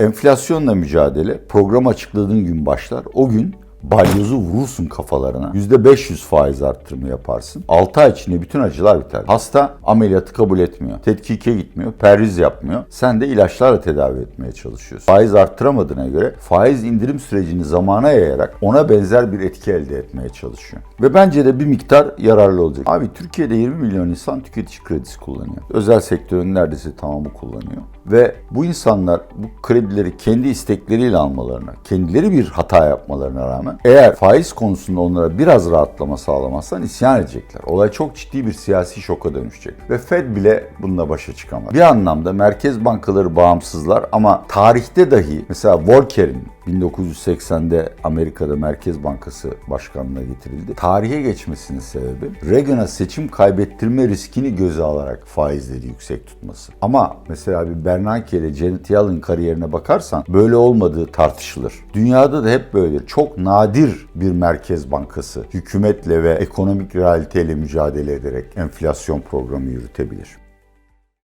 Enflasyonla mücadele program açıkladığın gün başlar. O gün balyozu vurursun kafalarına. %500 faiz arttırımı yaparsın. 6 ay içinde bütün acılar biter. Hasta ameliyatı kabul etmiyor. Tetkike gitmiyor. Perhiz yapmıyor. Sen de ilaçlarla tedavi etmeye çalışıyorsun. Faiz arttıramadığına göre faiz indirim sürecini zamana yayarak ona benzer bir etki elde etmeye çalışıyor. Ve bence de bir miktar yararlı olacak. Abi Türkiye'de 20 milyon insan tüketici kredisi kullanıyor. Özel sektörün neredeyse tamamı kullanıyor. Ve bu insanlar bu kredileri kendi istekleriyle almalarına, kendileri bir hata yapmalarına rağmen eğer faiz konusunda onlara biraz rahatlama sağlamazsan isyan edecekler. Olay çok ciddi bir siyasi şoka dönüşecek. Ve Fed bile bununla başa çıkamaz. Bir anlamda merkez bankaları bağımsızlar ama tarihte dahi mesela Volcker'in 1980'de Amerika'da Merkez Bankası başkanlığına getirildi. Tarihe geçmesinin sebebi Reagan'a seçim kaybettirme riskini göze alarak faizleri yüksek tutması. Ama mesela bir Bernanke ile Janet Yellen kariyerine bakarsan böyle olmadığı tartışılır. Dünyada da hep böyle çok nadir bir merkez bankası hükümetle ve ekonomik realiteyle mücadele ederek enflasyon programı yürütebilir.